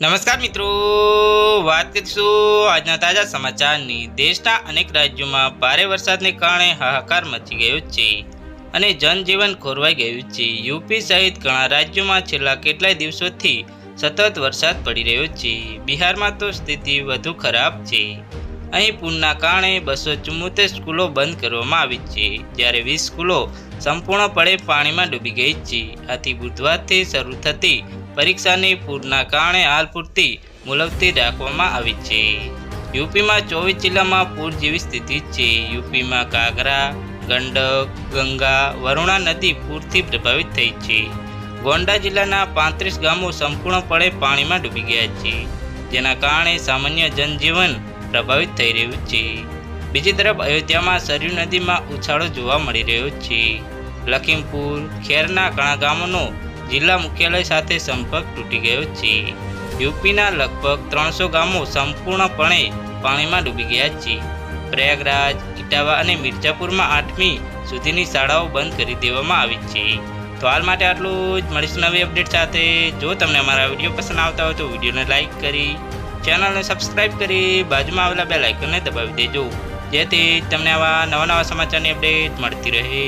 નમસ્કાર મિત્રો. વાત કરીશું આજના તાજા સમાચારની. દેશના અનેક રાજ્યોમાં ભારે વરસાદને કારણે હાહાકાર મચી ગયો છે અને જનજીવન ખોરવાઈ ગયું છે. યુપી સહિત ઘણા રાજ્યોમાં છેલ્લા કેટલાય દિવસોથી સતત વરસાદ પડી રહ્યો છે. બિહારમાં તો સ્થિતિ વધુ ખરાબ છે. અહીં પૂરના કારણે બસો ચુમ્મોતેર સ્કૂલો બંધ કરવામાં આવી છે. જ્યારે વીસ સ્કૂલો સંપૂર્ણપણે પાણીમાં ડૂબી ગઈ છે. આથી બુધવારથી શરૂ થતી પરીક્ષાની પૂરના કારણે હાલ પૂરતી મુલતવી રાખવામાં આવી છે. યુપીમાં ચોવીસ જિલ્લામાં પૂર જેવી સ્થિતિ છે. યુપીમાં કાગરા ગંડક, ગંગા, વરુણા નદી પૂરથી પ્રભાવિત થઈ છે. ગોંડા જિલ્લાના પાંત્રીસ ગામો સંપૂર્ણપણે પાણીમાં ડૂબી ગયા છે. જેના કારણે સામાન્ય જનજીવન પ્રભાવિત થઈ રહ્યું છે. બીજી તરફ અયોધ્યામાં સરયુ નદીમાં ઉછાળો જોવા મળી રહ્યો છે. લખીમપુર, ખેરના ઘણા ગામોનો જિલ્લા મુખ્યાલય સાથે સંપર્ક તૂટી ગયો છે. યુપીના લગભગ ત્રણસો ગામો સંપૂર્ણપણે પાણીમાં ડૂબી ગયા છે. પ્રયાગરાજ, ઇટાવા અને મિર્જાપુરમાં આઠમી સુધીની શાળાઓ બંધ કરી દેવામાં આવી છે. તો હાલ માટે આટલું જ. મળીશું નવી અપડેટ સાથે. જો તમને અમારા વીડિયો પસંદ આવતા હોય તો વિડીયોને લાઇક કરી, ચેનલને સબસ્ક્રાઇબ કરી, બાજુમાં આવેલા બે લાઇકનને દબાવી દેજો. જેથી તમને આવા નવા નવા સમાચારની અપડેટ મળતી રહે.